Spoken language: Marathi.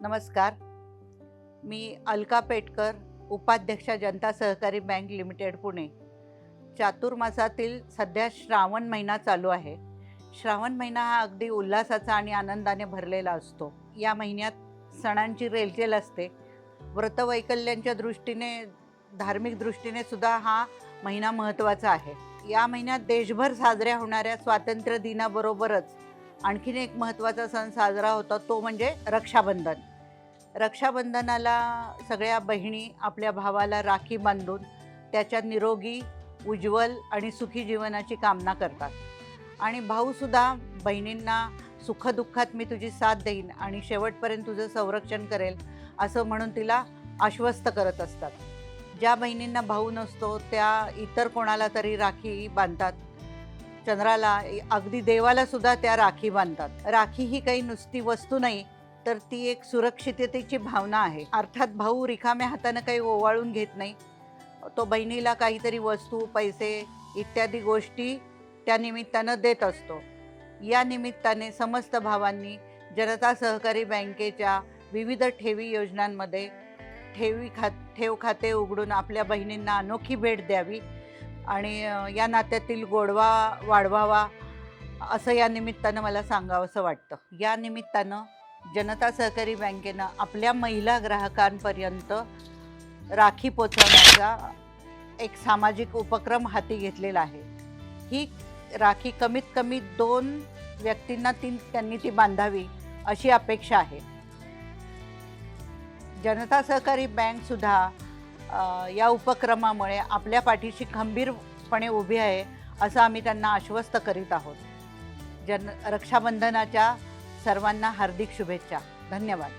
नमस्कार. मी अलका पेटकर उपाध्यक्षा जनता सहकारी बँक लिमिटेड पुणे. चातुर्मासातील सध्या श्रावण महिना चालू आहे. श्रावण महिना हा अगदी उल्हासाचा आणि आनंदाने भरलेला असतो. या महिन्यात सणांची रेलचेल असते. व्रतवैकल्यांच्या दृष्टीने धार्मिक दृष्टीने सुद्धा हा महिना महत्त्वाचा आहे. या महिन्यात देशभर साजऱ्या होणाऱ्या स्वातंत्र्य दिनाबरोबरच आणखीन एक महत्त्वाचा सण साजरा होता तो म्हणजे रक्षाबंधन. रक्षाबंधनाला सगळ्या बहिणी आपल्या भावाला राखी बांधून त्याच्या निरोगी उज्ज्वल आणि सुखी जीवनाची कामना करतात. आणि भाऊसुद्धा बहिणींना सुखदुःखात मी तुझी साथ देईन आणि शेवटपर्यंत तुझं संरक्षण करेल असं म्हणून तिला आश्वस्त करत असतात. ज्या बहिणींना भाऊ नसतो त्या इतर कोणाला तरी राखी बांधतात. चंद्राला अगदी देवालासुद्धा त्या राखी बांधतात. राखी ही काही नुसती वस्तू नाही तर ती एक सुरक्षिततेची भावना आहे. अर्थात भाऊ रिकाम्या हातानं काही ओवाळून घेत नाही. तो बहिणीला काहीतरी वस्तू पैसे इत्यादी गोष्टी त्या निमित्तानं देत असतो. या निमित्ताने समस्त भावांनी जनता सहकारी बँकेच्या विविध ठेवी योजनांमध्ये ठेवी खात ठेव खाते उघडून आपल्या बहिणींना अनोखी भेट द्यावी आणि या नात्यातील गोडवा वाढवावा असं या निमित्तानं मला सांगावंसं वाटतं. या निमित्तानं जनता सहकारी बँकेनं आपल्या महिला ग्राहकांपर्यंत राखी पोचवण्याचा एक सामाजिक उपक्रम हाती घेतलेला आहे. ही राखी कमीत कमी दोन व्यक्तींना ती त्यांनी ती बांधावी अशी अपेक्षा आहे. जनता सहकारी बँकसुद्धा या उपक्रमामुळे आपल्या पाठीशी खंबीरपणे उभी आहे असं आम्ही त्यांना आश्वस्त करीत आहोत. जन रक्षाबंधनाच्या सर्वांना हार्दिक शुभेच्छा. धन्यवाद.